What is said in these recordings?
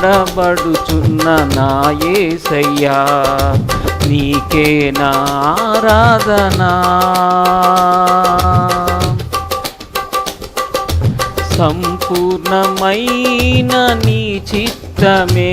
కొనియాడబడుచున్న నాయేసయ్యా నీకే నా ఆరాధనా. సంపూర్ణమైన నీ చిత్తమే.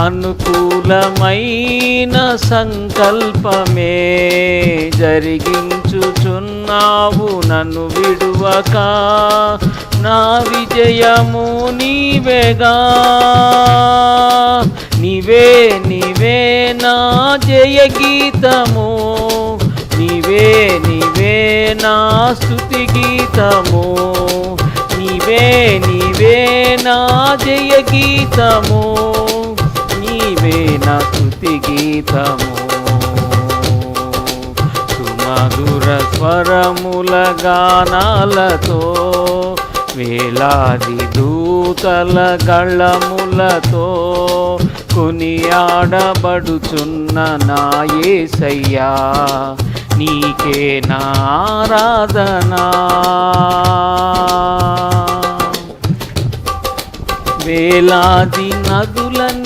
అనుకూలమైన సంకల్పమే జరిగించుచున్నావు నన్ను విడువక. నా విజయము నీవేగా. నీవే నీవే నా జయ గీతము నీవే నీవే నా స్థుతి గీతము. నీవే నీవే నా జయ గీతము నీవే నా స్తుతి గీతము. సుమధుర స్వరముల గానాలతో వేలాది దూతల గళ్ళములతో కొనియాడబడుచున్న నాయేసయ్యా నీకే నారాధనా వేలాది నదులన్నీ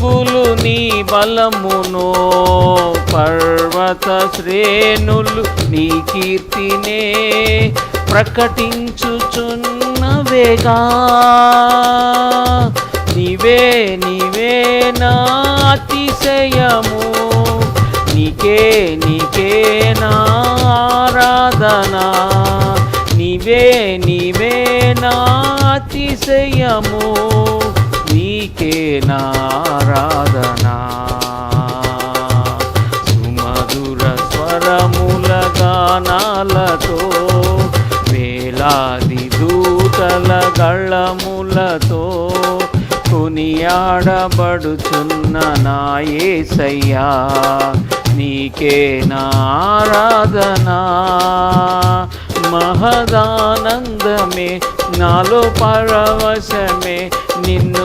పొంగులు నీ బలమును పర్వత శ్రేణులు నీ కీర్తినే ప్రకటించుచున్నవేగా నీవే నీవే నా అతిశయము నీకే నీకే నా ఆరాధనా. నీవే నీవే నా అతిశయము నీకే నారాధనా. సుమధుర స్వరముల గానాలతో వేలాది దూతల గళ్ళములతో కొనియాడబడుచున్న నాయేసయ్యా నీకే నారాధనా. మహదానందమే నాలో పరవశమే నిన్ను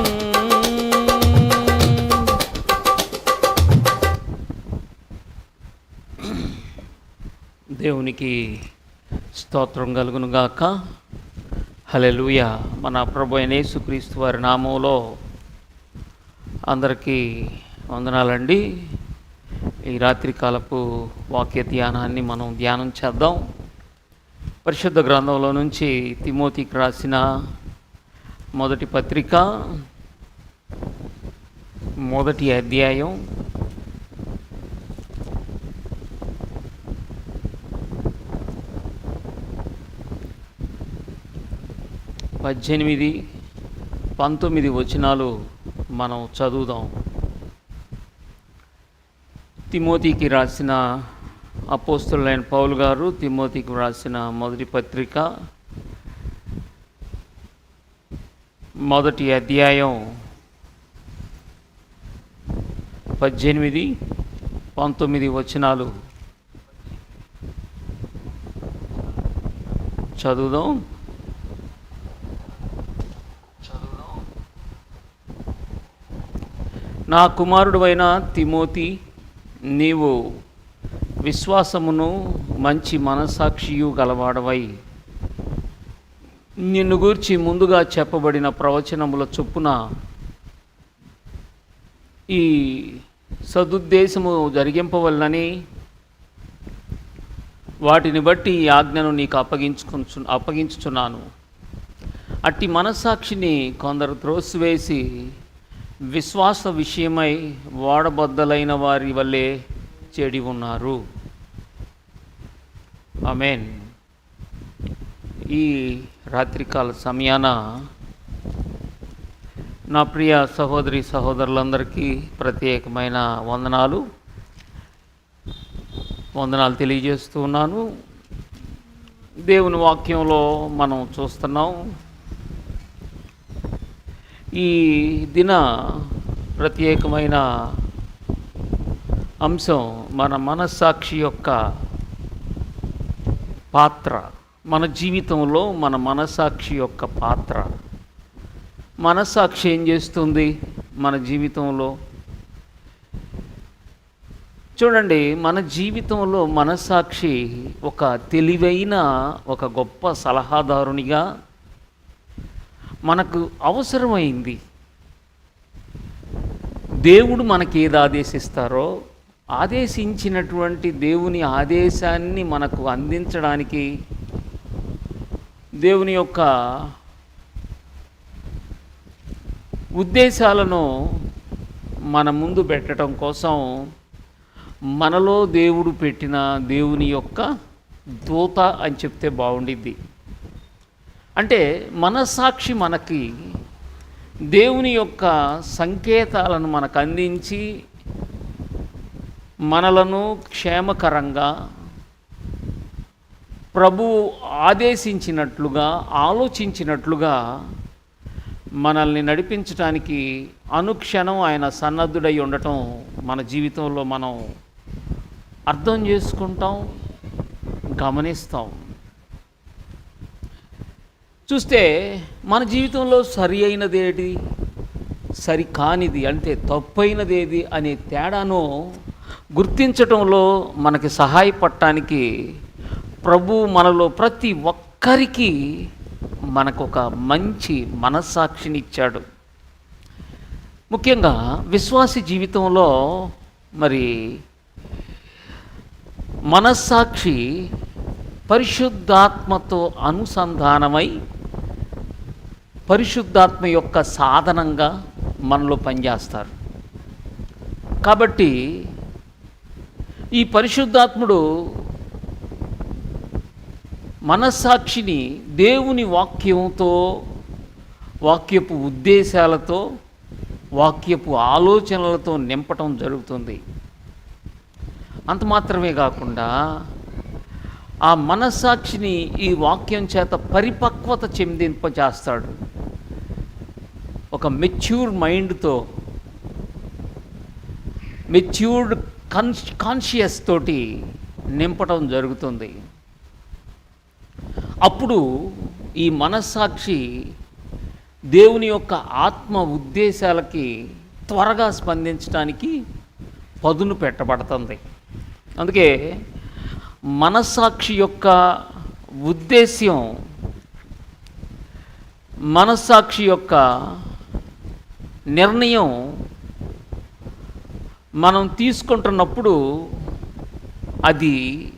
దేవునికి స్తోత్రం కలుగును గాక హలెలుయ మన ప్రభు అయిన యేసుక్రీస్తు వారి నామంలో అందరికీ వందనాలండి. ఈ రాత్రి కాలపు వాక్య ధ్యానాన్ని మనం ధ్యానం చేద్దాం. పరిశుద్ధ గ్రంథంలో నుంచి తిమోతికి రాసిన మొదటి పత్రిక మొదటి అధ్యాయం పద్దెనిమిది పంతొమ్మిది వచనాలు మనం చదువుదాం. తిమోతికి రాసిన అపోస్తులైన పౌలు గారు తిమోతికి రాసిన మొదటి పత్రిక మొదటి అధ్యాయం పద్దెనిమిది పంతొమ్మిది వచనాలు చదువుదాం. నా కుమారుడువైన తిమోతి నీవు విశ్వాసమును మంచి మనసాక్షియు గలవాడవై. నిన్ను గూర్చి ముందుగా చెప్పబడిన ప్రవచనముల చొప్పున ఈ సదుద్దేశము జరిగింపవలనని వాటిని బట్టి ఈ ఆజ్ఞను నీకు అప్పగించుకు అప్పగించుచున్నాను. అట్టి మనస్సాక్షిని కొందరు త్రోసివేసి విశ్వాస విషయమై వాడబద్దలైన వారి వల్లే చెడి ఉన్నారు. ఆమెన్. ఈ రాత్రికాల సమయాన నా ప్రియ సహోదరి సహోదరులందరికీ ప్రత్యేకమైన వందనాలు. వందనాలు తెలియజేస్తూ ఉన్నాను. దేవుని వాక్యంలో మనం చూస్తున్నాం. ఈ దిన ప్రత్యేకమైన అంశం మన మనస్సాక్షి యొక్క పాత్ర. మన జీవితంలో మన మనస్సాక్షి యొక్క పాత్ర. మనస్సాక్షి ఏం చేస్తుంది మన జీవితంలో? చూడండి మన జీవితంలో మనస్సాక్షి ఒక తెలివైన ఒక గొప్ప సలహాదారునిగా మనకు అవసరమైంది. దేవుడు మనకి ఏది ఆదేశిస్తారో ఆదేశించినటువంటి దేవుని ఆదేశాన్ని మనకు అందించడానికి దేవుని యొక్క ఉద్దేశాలను మన ముందు పెట్టడం కోసం మనలో దేవుడు పెట్టిన దేవుని యొక్క దూత అని చెప్తే బాగుండిద్ది. అంటే మనస్సాక్షి మనకి దేవుని యొక్క సంకేతాలను మనకు అందించి మనలను క్షేమకరంగా ప్రభు ఆదేశించినట్లుగా ఆలోచించినట్లుగా మనల్ని నడిపించటానికి అనుక్షణం ఆయన సన్నద్ధుడై ఉండటం మన జీవితంలో మనం అర్థం చేసుకుంటాం గమనిస్తాం. చూస్తే మన జీవితంలో సరి అయినదేది సరి కానిది అంటే తప్పైనదేది అనే తేడాను గుర్తించటంలో మనకి సహాయపడటానికి ప్రభు మనలో ప్రతి ఒక్కరికి మనకు ఒక మంచి మనస్సాక్షిని ఇచ్చాడు ముఖ్యంగా విశ్వాసి జీవితంలో మరి మనస్సాక్షి పరిశుద్ధాత్మతో అనుసంధానమై పరిశుద్ధాత్మ యొక్క సాధనంగా మనలో పనిచేస్తారు. కాబట్టి ఈ పరిశుద్ధాత్ముడు మనస్సాక్షిని దేవుని వాక్యంతో వాక్యపు ఉద్దేశాలతో వాక్యపు ఆలోచనలతో నింపటం జరుగుతుంది. అంత మాత్రమే కాకుండా ఆ మనస్సాక్షిని ఈ వాక్యం చేత పరిపక్వత చెందింపజేస్తాడు. ఒక మెచ్యూర్ మైండ్తో మెచ్యూర్డ్ కన్ కాన్షియస్ తోటి నింపటం జరుగుతుంది. అప్పుడు ఈ మనస్సాక్షి దేవుని యొక్క ఆత్మ ఉద్దేశాలకి త్వరగా స్పందించడానికి పదును పెట్టబడుతుంది. అందుకే మనస్సాక్షి యొక్క ఉద్దేశ్యం మనస్సాక్షి యొక్క నిర్ణయం మనం తీసుకుంటున్నప్పుడు అది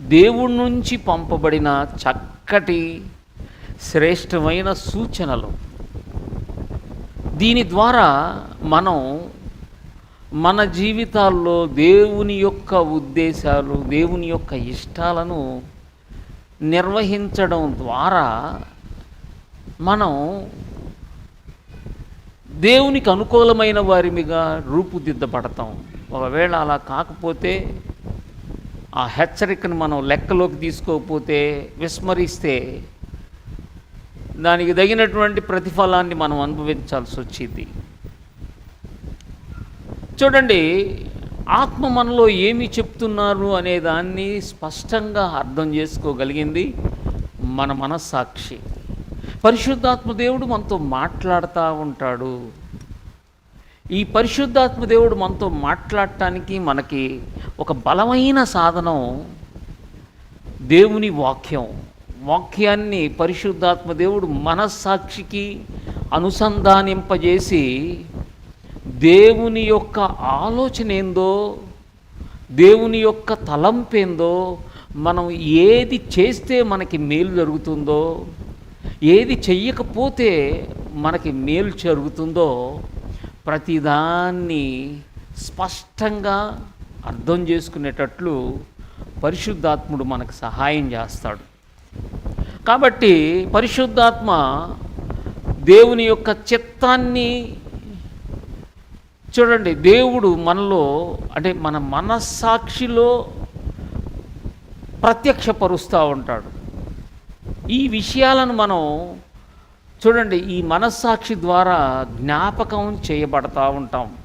దేవుడి నుంచి పంపబడిన చక్కటి శ్రేష్టమైన సూచనలు. దీని ద్వారా మనం మన జీవితాల్లో దేవుని యొక్క ఉద్దేశాలు దేవుని యొక్క ఇష్టాలను నిర్వహించడం ద్వారా మనం దేవునికి అనుకూలమైన వారిమిగా రూపుదిద్దబడతాం. ఒకవేళ అలా కాకపోతే ఆ హెచ్చరికను మనం లెక్కలోకి తీసుకోకపోతే విస్మరిస్తే దానికి తగినటువంటి ప్రతిఫలాన్ని మనం అనుభవించాల్సి వచ్చింది. చూడండి ఆత్మ మనలో ఏమి చెప్తున్నారు అనే దాన్ని స్పష్టంగా అర్థం చేసుకోగలిగింది మన మనస్సాక్షి. పరిశుద్ధాత్మ దేవుడు మనతో మాట్లాడుతూ ఉంటాడు. ఈ పరిశుద్ధాత్మ దేవుడు మనతో మాట్లాడటానికి మనకి ఒక బలమైన సాధనం దేవుని వాక్యం. వాక్యాన్ని పరిశుద్ధాత్మ దేవుడు మనస్సాక్షికి అనుసంధానింపజేసి దేవుని యొక్క ఆలోచన ఏందో దేవుని యొక్క తలంపేందో మనం ఏది చేస్తే మనకి మేలు జరుగుతుందో ఏది చెయ్యకపోతే మనకి మేలు జరుగుతుందో ప్రతిదాన్ని స్పష్టంగా అర్థం చేసుకునేటట్లు పరిశుద్ధాత్ముడు మనకు సహాయం చేస్తాడు. కాబట్టి పరిశుద్ధాత్మ దేవుని యొక్క చిత్తాన్ని చూడండి దేవుడు మనలో అంటే మన మనస్సాక్షిలో ప్రత్యక్షపరుస్తూ ఉంటాడు. ఈ విషయాలను మనం చూడండి ఈ మనస్సాక్షి ద్వారా జ్ఞాపకం చేయబడతా ఉంటాం.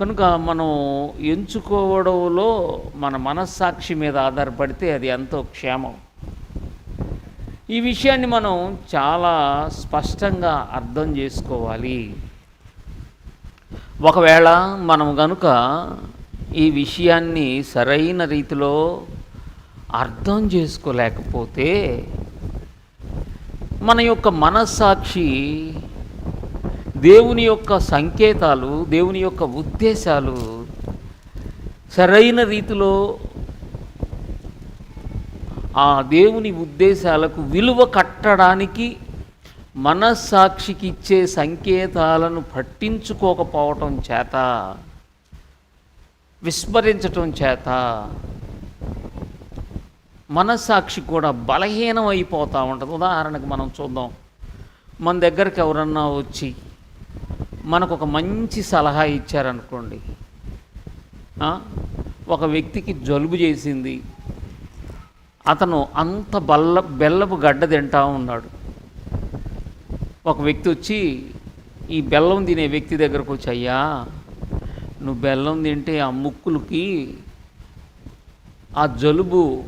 కనుక మనం ఎంచుకోవడంలో మన మనస్సాక్షి మీద ఆధారపడితే అది ఎంతో క్షేమం. ఈ విషయాన్ని మనం చాలా స్పష్టంగా అర్థం చేసుకోవాలి. ఒకవేళ మనం కనుక ఈ విషయాన్ని సరైన రీతిలో అర్థం చేసుకోలేకపోతే మన యొక్క మనస్సాక్షి దేవుని యొక్క సంకేతాలు దేవుని యొక్క ఉద్దేశాలు సరైన రీతిలో ఆ దేవుని ఉద్దేశాలకు విలువ కట్టడానికి మనస్సాక్షికి ఇచ్చే సంకేతాలను పట్టించుకోకపోవటం చేత విస్మరించటం చేత మనస్సాక్షి కూడా బలహీనం అయిపోతూ ఉంటుంది. ఉదాహరణకు మనం చూద్దాం. మన దగ్గరికి ఎవరన్నా వచ్చి మనకు ఒక మంచి సలహా ఇచ్చారనుకోండి. ఒక వ్యక్తికి జలుబు చేసింది. అతను అంత బల్ల బెల్లపు గడ్డ తింటా ఉన్నాడు. ఒక వ్యక్తి వచ్చి ఈ బెల్లం తినే వ్యక్తి దగ్గరకు వచ్చి అయ్యా నువ్వు బెల్లం తింటే ఆ ముక్కులకి ఆ జలుబు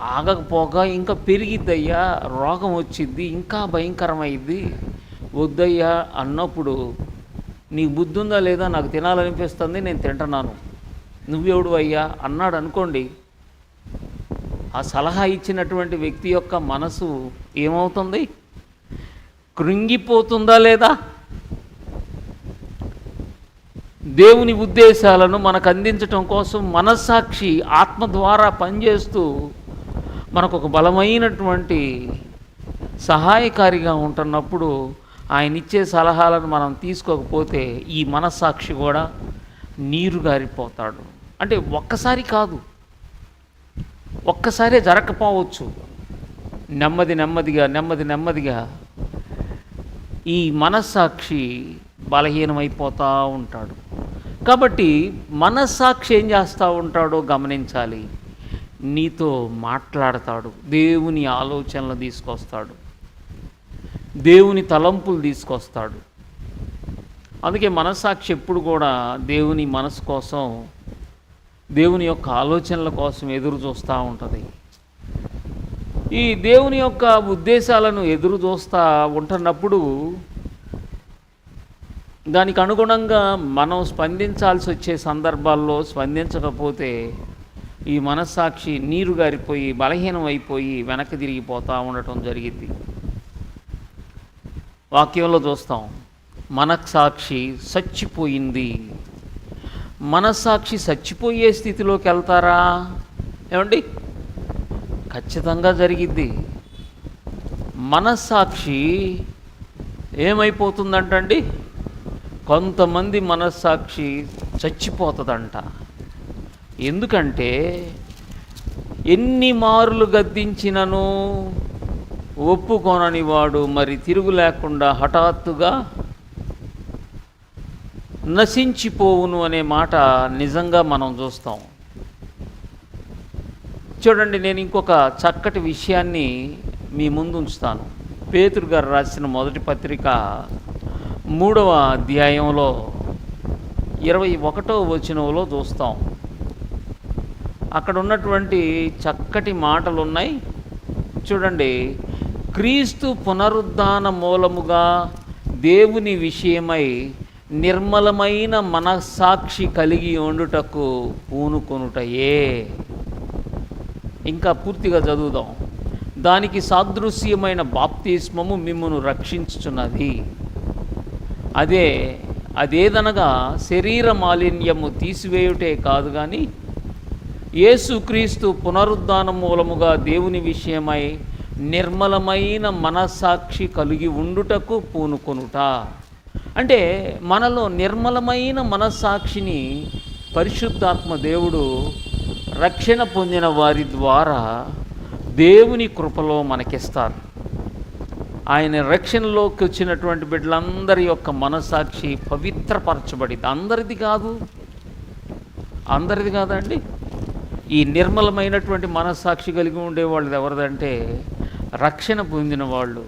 ఆగకపోగా ఇంకా పెరిగిద్దయ్యా రోగం వచ్చిద్ది ఇంకా భయంకరమైద్ది. వద్దయ్యా అన్నప్పుడు నీకు బుద్ధి ఉందా లేదా నాకు తినాలనిపిస్తుంది నేను తింటున్నాను. నువ్వెవడు అయ్యా? అన్నాడు అనుకోండి. ఆ సలహా ఇచ్చినటువంటి వ్యక్తి యొక్క మనసు ఏమవుతుంది? కృంగిపోతుందా లేదా? దేవుని ఉద్దేశాలను మనకు అందించటం కోసం మనస్సాక్షి ఆత్మ ద్వారా పనిచేస్తూ మనకు ఒక బలమైనటువంటి సహాయకారిగా ఉంటున్నప్పుడు ఆయన ఇచ్చే సలహాలను మనం తీసుకోకపోతే ఈ మనస్సాక్షి కూడా నీరు గారిపోతాడు అంటే ఒక్కసారి కాదు. ఒక్కసారే జరగకపోవచ్చు నెమ్మది నెమ్మదిగా నెమ్మది నెమ్మదిగా ఈ మనస్సాక్షి బలహీనమైపోతూ ఉంటాడు. కాబట్టి మనస్సాక్షి ఏం చేస్తూ ఉంటాడో గమనించాలి. నీతో మాట్లాడతాడు. దేవుని ఆలోచనలు తీసుకొస్తాడు. దేవుని తలంపులు తీసుకొస్తాడు. అందుకే మనస్సాక్షి ఎప్పుడు కూడా దేవుని మనసు కోసం దేవుని యొక్క ఆలోచనల కోసం ఎదురు చూస్తూ ఉంటుంది. ఈ దేవుని యొక్క ఉద్దేశాలను ఎదురు చూస్తూ ఉంటున్నప్పుడు దానికి అనుగుణంగా మనం స్పందించాల్సి వచ్చే సందర్భాల్లో స్పందించకపోతే ఈ మనస్సాక్షి నీరు గారిపోయి బలహీనం అయిపోయి వెనక్కి తిరిగిపోతూ ఉండటం జరిగింది. వాక్యంలో చూస్తాం. మనస్సాక్షి చచ్చిపోయింది మనస్సాక్షి చచ్చిపోయే స్థితిలోకి వెళ్తారా? ఏమండి? ఖచ్చితంగా జరిగిద్ది. మనస్సాక్షి ఏమైపోతుందంటండి? కొంతమంది మనస్సాక్షి చచ్చిపోతుందంట. ఎందుకంటే ఎన్ని మారులు గద్దించినను ఒప్పుకొనని వాడు మరి తిరుగు లేకుండా హఠాత్తుగా నశించిపోవును అనే మాట నిజంగా మనం చూస్తాం. చూడండి నేను ఇంకొక చక్కటి విషయాన్ని మీ ముందు ఉంచుతాను. పేతురు గారు రాసిన మొదటి పత్రిక మూడవ అధ్యాయంలో ఇరవై ఒకటో వచనంలో చూస్తాం. అక్కడ ఉన్నటువంటి చక్కటి మాటలు ఉన్నాయి చూడండి క్రీస్తు పునరుద్ధాన మూలముగా దేవుని విషయమై నిర్మలమైన మనస్సాక్షి కలిగి ఉండుటకు పూనుకొనుటయే ఇంకా పూర్తిగా చదువుదాం. దానికి సాదృశ్యమైన బాప్తిస్మము మిమ్మను రక్షించుచున్నది. అదే అదేదనగా శరీర మాలిన్యము తీసివేయుటే కాదు కానీ యేసుక్రీస్తు పునరుద్ధాన మూలముగా దేవుని విషయమై నిర్మలమైన మనస్సాక్షి కలిగి ఉండుటకు పూనుకొనుట. అంటే మనలో నిర్మలమైన మనస్సాక్షిని పరిశుద్ధాత్మ దేవుడు రక్షణ పొందిన వారి ద్వారా దేవుని కృపలో మనకిస్తారు. ఆయన రక్షణలోకి వచ్చినటువంటి బిడ్డలందరి యొక్క మనసాక్షి పవిత్రపరచబడింది. అందరిది కాదు. అందరిది కాదండి. ఈ నిర్మలమైనటువంటి మనస్సాక్షి కలిగి ఉండేవాళ్ళు ఎవరిదంటే రక్షణ పొందిన వాళ్ళు.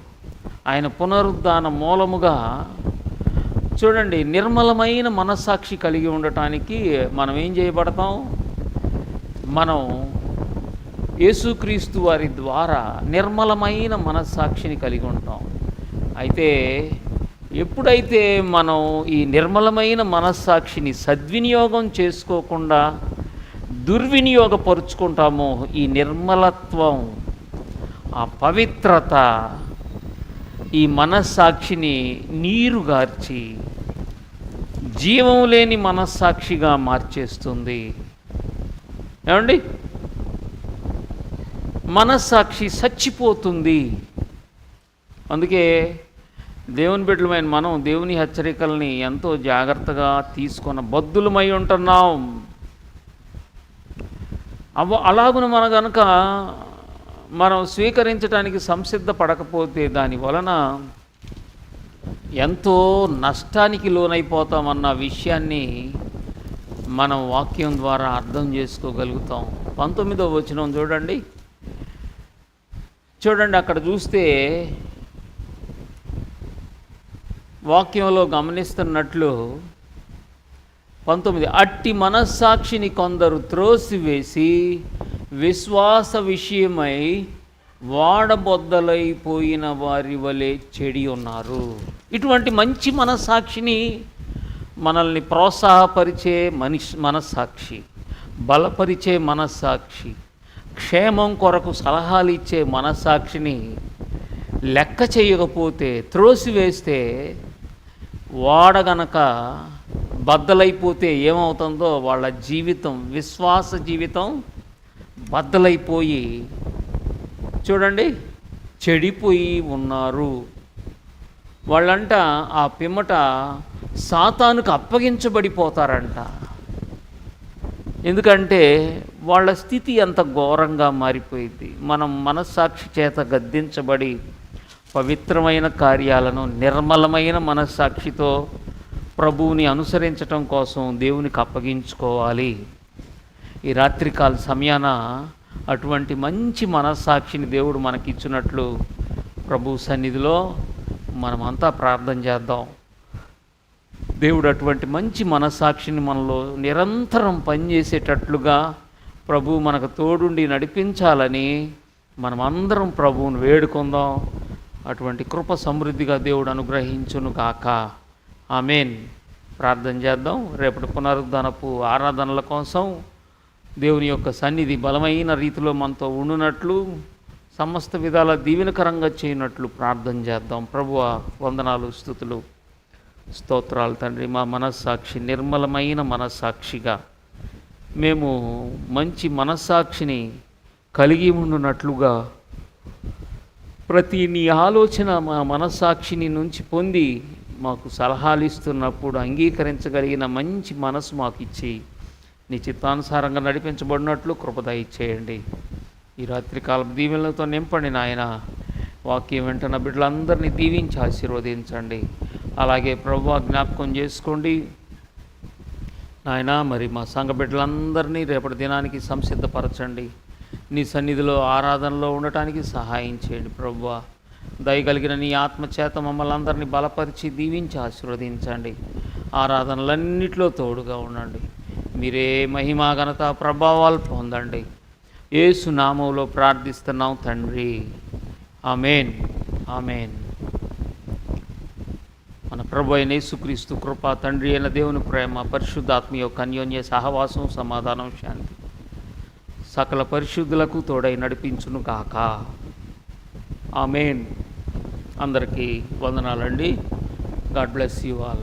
ఆయన పునరుద్ధాన మూలముగా చూడండి నిర్మలమైన మనస్సాక్షి కలిగి ఉండటానికి మనం ఏం చేయబడతాం? మనం యేసుక్రీస్తు వారి ద్వారా నిర్మలమైన మనస్సాక్షిని కలిగి ఉంటాం. అయితే ఎప్పుడైతే మనం ఈ నిర్మలమైన మనస్సాక్షిని సద్వినియోగం చేసుకోకుండా దుర్వినియోగపరుచుకుంటామో ఈ నిర్మలత్వం ఆ పవిత్రత ఈ మనస్సాక్షిని నీరుగార్చి జీవం లేని మనస్సాక్షిగా మార్చేస్తుంది. ఏమండి? మనస్సాక్షి చచ్చిపోతుంది అందుకే దేవుని బిడ్డలమైన మనం దేవుని హెచ్చరికల్ని ఎంతో జాగ్రత్తగా తీసుకున్న బద్దులమై ఉంటున్నాం. అవ అలాగున మన గనుక మనం స్వీకరించడానికి సంసిద్ధ పడకపోతే దాని వలన ఎంతో నష్టానికి లోనైపోతామన్న విషయాన్ని మనం వాక్యం ద్వారా అర్థం చేసుకోగలుగుతాం. పంతొమ్మిదో వచనం చూడండి. చూడండి అక్కడ చూస్తే వాక్యంలో గమనిస్తున్నట్లు పంతొమ్మిది. అట్టి మనస్సాక్షిని కొందరు త్రోసివేసి విశ్వాస విషయమై వాడబొద్దలైపోయిన వారి వలె చెడి ఉన్నారు. ఇటువంటి మంచి మనస్సాక్షిని మనల్ని ప్రోత్సాహపరిచే మనిషి మనస్సాక్షి బలపరిచే మనస్సాక్షి క్షేమం కొరకు సలహాలు ఇచ్చే మనస్సాక్షిని లెక్క చేయకపోతే త్రోసివేస్తే వాడగనక బద్దలైపోతే ఏమవుతుందో వాళ్ళ జీవితం విశ్వాస జీవితం బద్దలైపోయి చూడండి చెడిపోయి ఉన్నారు. వాళ్ళంట ఆ పిమ్మట సాతానుకు అప్పగించబడిపోతారంట. ఎందుకంటే వాళ్ళ స్థితి అంత ఘోరంగా మారిపోయింది. మనం మనస్సాక్షి చేత గద్దించబడి పవిత్రమైన కార్యాలను నిర్మలమైన మనస్సాక్షితో ప్రభువుని అనుసరించటం కోసం దేవునికి అప్పగించుకోవాలి. ఈ రాత్రికాల సమయాన అటువంటి మంచి మనస్సాక్షిని దేవుడు మనకిచ్చినట్లు ప్రభు సన్నిధిలో మనమంతా ప్రార్థన చేద్దాం. దేవుడు అటువంటి మంచి మనస్సాక్షిని మనలో నిరంతరం పనిచేసేటట్లుగా ప్రభు మనకు తోడుండి నడిపించాలని మనమందరం ప్రభువును వేడుకుందాం. అటువంటి కృప సమృద్ధిగా దేవుడు అనుగ్రహించును కాక ఆమెన్. ప్రార్థన చేద్దాం. రేపటి పునరుద్ధరణపు ఆరాధనల కోసం దేవుని యొక్క సన్నిధి బలమైన రీతిలో మనతో ఉండునట్లు సమస్త విధాల దీవెనకరంగా చేయనట్లు ప్రార్థన చేద్దాం. ప్రభువ వందనాలు స్థుతులు స్తోత్రాలు తండ్రి. మా మనస్సాక్షి నిర్మలమైన మనస్సాక్షిగా మేము మంచి మనస్సాక్షిని కలిగి ఉండునట్లుగా ప్రతి నీ ఆలోచన మా మనస్సాక్షిని నుంచి పొంది మాకు సలహాలు ఇస్తున్నప్పుడు అంగీకరించగలిగిన మంచి మనసు మాకు ఇచ్చి నీ చిత్తానుసారంగా నడిపించబడినట్లు కృపదయ చేయండి ఈ రాత్రికాలం దీవెనలతో నింపండి నాయన. వాక్యం వెంటనే బిడ్డలందరినీ దీవించి ఆశీర్వదించండి. అలాగే ప్రభు జ్ఞాపకం చేసుకోండి. నాయన మరి మా సంఘ బిడ్డలందరినీ రేపటి దినానికి సంసిద్ధపరచండి. నీ సన్నిధిలో ఆరాధనలో ఉండటానికి సహాయం చేయండి ప్రభువా. దయగలిగిన నీ ఆత్మచేత మమ్మల్ని అందరినీ బలపరిచి దీవించి ఆశీర్వదించండి. ఆరాధనలన్నిటిలో తోడుగా ఉండండి. మీరే మహిమా ఘనత ప్రభావాలు పొందండి. ఏసు నామంలో ప్రార్థిస్తున్నాం తండ్రి. ఆమెన్. ఆమెన్. మన ప్రభు అయిన యేసుక్రీస్తు కృప తండ్రి అయిన దేవుని ప్రేమ పరిశుద్ధాత్మ యొక్క అన్యోన్య సహవాసం సమాధానం శాంతి సకల పరిశుద్ధులకు తోడై నడిపించును కాక ఆమెన్. అందరికీ వందనాలండి. God bless you all.